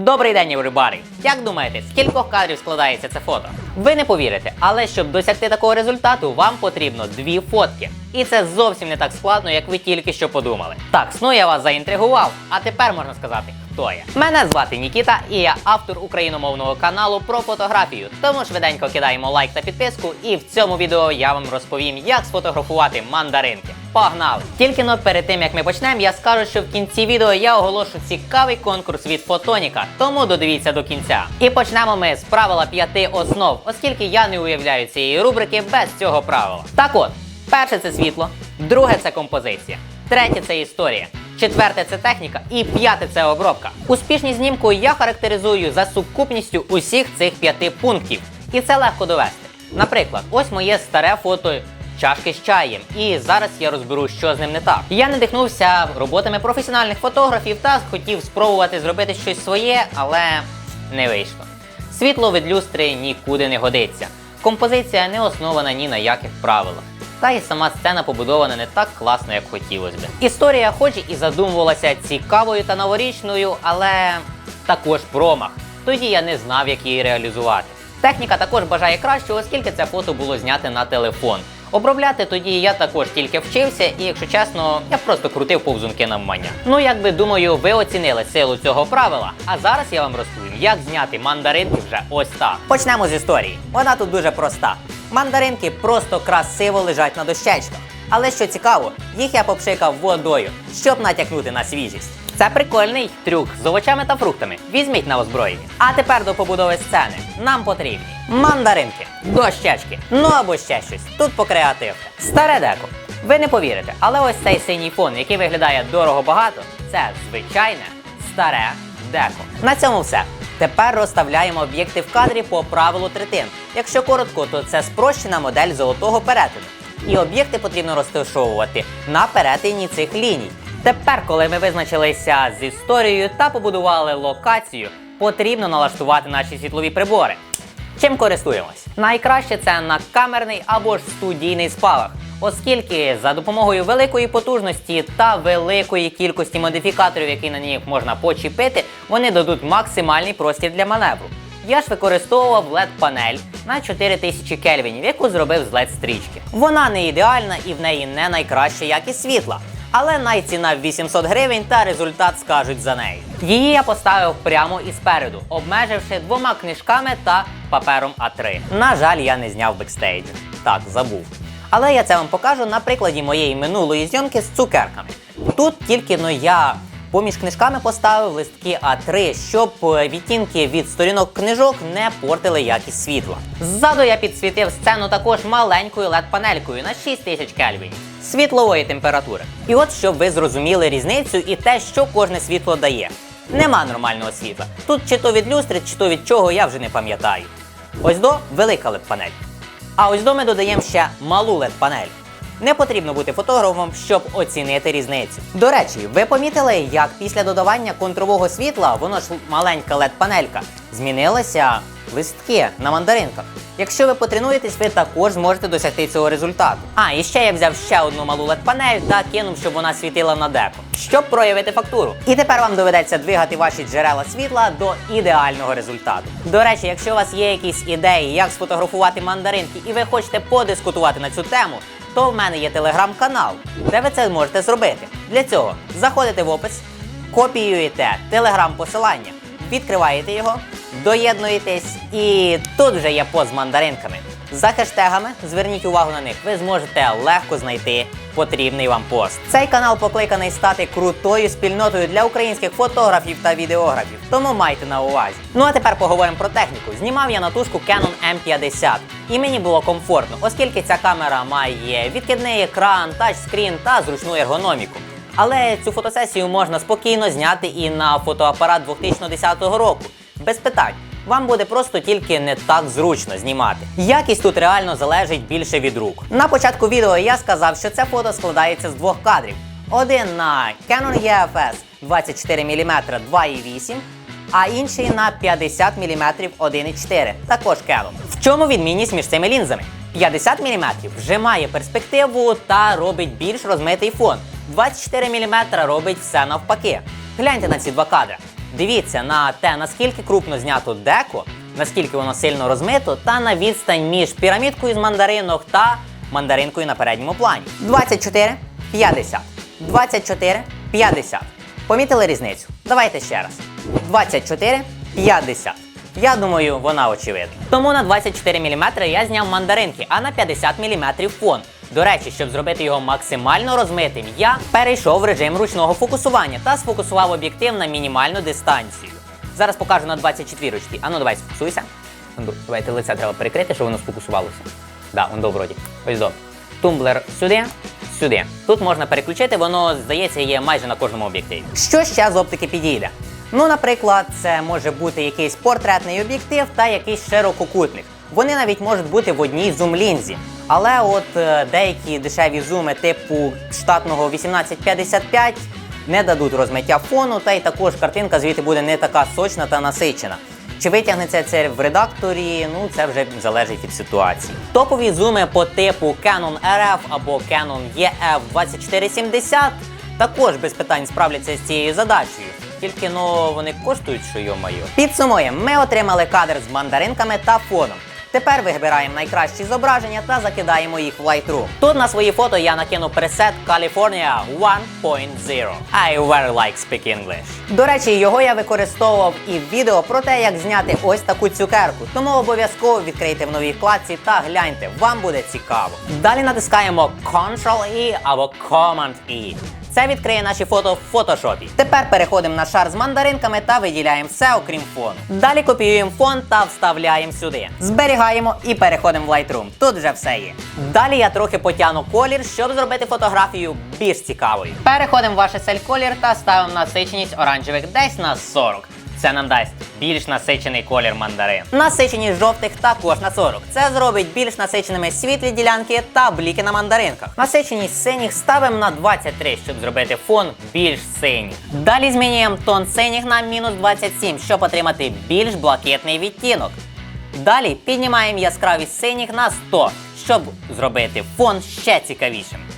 Добрий день, everybody! Як думаєте, з кількох кадрів складається це фото? Ви не повірите, але щоб досягти такого результату, вам потрібно дві фотки. І це зовсім не так складно, як ви тільки що подумали. Так, ну я вас заінтригував, а тепер можна сказати, хто я. Мене звати Нікіта, і я автор україномовного каналу про фотографію. Тому швиденько кидаємо лайк та підписку, і в цьому відео я вам розповім, як сфотографувати мандаринки. Погнали! Тільки но перед тим як ми почнемо, я скажу, що в кінці відео я оголошу цікавий конкурс від Фотоніка, тому додивіться до кінця. І почнемо ми з правила п'яти основ, оскільки я не уявляю цієї рубрики без цього правила. Так от, перше це світло, друге це композиція, третє це історія. Четверте це техніка і п'яте це обробка. Успішність знімку я характеризую за сукупністю усіх цих п'яти пунктів. І це легко довести. Наприклад, ось моє старе фото чашки з чаєм. І зараз я розберу, що з ним не так. Я надихнувся роботами професіональних фотографів та хотів спробувати зробити щось своє, але не вийшло. Світло від люстри нікуди не годиться. Композиція не основана ні на яких правилах. Та й сама сцена побудована не так класно, як хотілося б. Історія, хоч і задумувалася цікавою та новорічною, але також промах. Тоді я не знав, як її реалізувати. Техніка також бажає кращого, оскільки це фото було зняте на телефон. Обробляти тоді я також тільки вчився, і якщо чесно, я просто крутив повзунки на вмання. Ну як би думаю, ви оцінили силу цього правила. А зараз я вам розповім, як зняти мандаринки вже ось так. Почнемо з історії. Вона тут дуже проста. Мандаринки просто красиво лежать на дощечках. Але що цікаво, їх я попшикав водою, щоб натякнути на свіжість. Це прикольний трюк з овочами та фруктами. Візьміть на озброєння. А тепер до побудови сцени. Нам потрібні мандаринки, дощечки, ну або ще щось. Тут по креативка. Старе деко. Ви не повірите, але ось цей синій фон, який виглядає дорого багато, це звичайне старе деко. На цьому все. Тепер розставляємо об'єкти в кадрі по правилу третин. Якщо коротко, то це спрощена модель золотого перетину. І об'єкти потрібно розташовувати на перетині цих ліній. Тепер, коли ми визначилися з історією та побудували локацію, потрібно налаштувати наші світлові прибори. Чим користуємось? Найкраще це на камерний або ж студійний спалах, оскільки за допомогою великої потужності та великої кількості модифікаторів, які на них можна почепити, вони дадуть максимальний простір для маневру. Я ж використовував LED-панель на 4000 кельвінів, яку зробив з LED-стрічки. Вона не ідеальна і в неї не найкраща якість світла. Але найціна 800 гривень та результат скажуть за неї. Її я поставив прямо і спереду, обмеживши двома книжками та папером А3. На жаль, я не зняв бекстейджу. Так, забув. Але я це вам покажу на прикладі моєї минулої зйомки з цукерками. Тут тільки но я поміж книжками поставив листки А3, щоб е, відтінки від сторінок книжок не портили якість світла. Ззаду я підсвітив сцену також маленькою LED-панелькою на 6000 кельвінів світлової температури. І от щоб ви зрозуміли різницю і те, що кожне світло дає. Нема нормального світла. Тут чи то від люстри, чи то від чого, я вже не пам'ятаю. Ось до велика LED-панель. А ось до ми додаємо ще малу LED-панель. Не потрібно бути фотографом, щоб оцінити різницю. До речі, ви помітили, як після додавання контрового світла, воно ж маленька LED-панелька, змінилися листки на мандаринках. Якщо ви потренуєтесь, ви також зможете досягти цього результату. А, і ще я взяв ще одну малу LED-панель та кинув, щоб вона світила на деко, щоб проявити фактуру. І тепер вам доведеться двигати ваші джерела світла до ідеального результату. До речі, якщо у вас є якісь ідеї, як сфотографувати мандаринки, і ви хочете подискутувати на цю тему, то в мене є телеграм-канал, де ви це можете зробити. Для цього заходите в опис, копіюєте телеграм-посилання, відкриваєте його, доєднуєтесь, і тут вже є пост з мандаринками. За хештегами, зверніть увагу на них, ви зможете легко знайти потрібний вам пост. Цей канал покликаний стати крутою спільнотою для українських фотографів та відеографів, тому майте на увазі. Ну а тепер поговоримо про техніку. Знімав я на тушку Canon M50, і мені було комфортно, оскільки ця камера має відкидний екран, тачскрін та зручну ергономіку. Але цю фотосесію можна спокійно зняти і на фотоапарат 2010 року. Без питань. Вам буде просто тільки не так зручно знімати. Якість тут реально залежить більше від рук. На початку відео я сказав, що це фото складається з двох кадрів: один на Canon EFS 24 мм 2.8, а інший на 50 мм 1.4, також Canon. В чому відмінність між цими лінзами? 50 мм вже має перспективу та робить більш розмитий фон. 24 мм робить все навпаки. Гляньте на ці два кадри. Дивіться на те, наскільки крупно знято деко, наскільки воно сильно розмито, та на відстань між пірамідкою з мандаринок та мандаринкою на передньому плані. 24, 50. 24, 50. Помітили різницю? Давайте ще раз. 24, 50. Я думаю, вона очевидна. Тому на 24 мм я зняв мандаринки, а на 50 мм фон. До речі, щоб зробити його максимально розмитим, я перейшов в режим ручного фокусування та сфокусував об'єктив на мінімальну дистанцію. Зараз покажу на 24 ручки. Ану, давай сфокусуйся. Давайте лице треба перекрити, щоб воно сфокусувалося. Да, ондо вроді. Ось до. Тумблер сюди, сюди. Тут можна переключити, воно, здається, є майже на кожному об'єктиві. Що ще з оптики підійде? Ну, наприклад, це може бути якийсь портретний об'єктив та якийсь ширококутник. Вони навіть можуть бути в одній зум-лінзі. Але от е, деякі дешеві зуми типу штатного 1855 не дадуть розмиття фону, та й також картинка звідти буде не така сочна та насичена. Чи витягнеться це в редакторі? Ну це вже залежить від ситуації. Топові зуми по типу Canon RF або Canon EF 2470 також без питань справляться з цією задачею. Тільки ну вони коштують, що йо-моє. Підсумуємо, ми отримали кадр з мандаринками та фоном. Тепер вибираємо найкращі зображення та закидаємо їх в Lightroom. Тут на свої фото я накину пресет California 1.0. I very like speak English. До речі, його я використовував і в відео про те, як зняти ось таку цукерку. Тому обов'язково відкрийте в новій вкладці та гляньте, вам буде цікаво. Далі натискаємо Ctrl-E або Command-E. Це відкриє наші фото в фотошопі. Тепер переходимо на шар з мандаринками та виділяємо все, окрім фону. Далі копіюємо фон та вставляємо сюди. Зберігаємо і переходимо в Lightroom. Тут вже все є. Далі я трохи потягну колір, щоб зробити фотографію більш цікавою. Переходимо в ваш SL колір та ставимо насиченість оранжевих десь на 40. Це нам дасть більш насичений колір мандарин. Насиченість жовтих також на 40. Це зробить більш насиченими світлі ділянки та бліки на мандаринках. Насиченість синіх ставимо на 23, щоб зробити фон більш синій. Далі змінюємо тон синіх на мінус 27, щоб отримати більш блакитний відтінок. Далі піднімаємо яскравість синіх на 100, щоб зробити фон ще цікавішим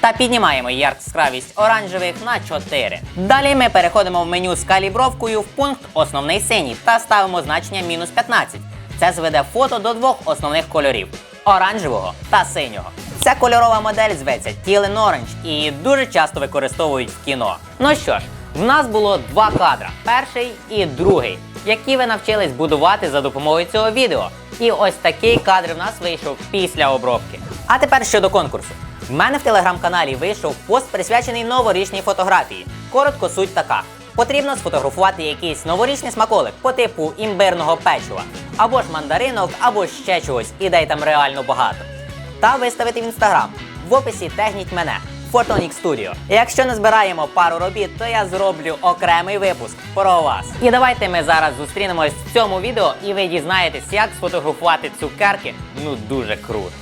та піднімаємо яскравість оранжевих на 4. Далі ми переходимо в меню з калібровкою в пункт Основний синій та ставимо значення мінус 15. Це зведе фото до двох основних кольорів оранжевого та синього. Ця кольорова модель зветься Тілен Orange і дуже часто використовують в кіно. Ну що ж, в нас було два кадра: перший і другий, які ви навчились будувати за допомогою цього відео. І ось такий кадр в нас вийшов після обробки. А тепер щодо конкурсу. В мене в телеграм-каналі вийшов пост присвячений новорічній фотографії. Коротко суть така: потрібно сфотографувати якийсь новорічний смаколик по типу імбирного печива, або ж мандаринок, або ще чогось, ідей там реально багато. Та виставити в інстаграм. В описі тегніть мене. Photonic Studio. Якщо не збираємо пару робіт, то я зроблю окремий випуск про вас. І давайте ми зараз зустрінемось в цьому відео, і ви дізнаєтесь, як сфотографувати цукерки. Ну дуже круто.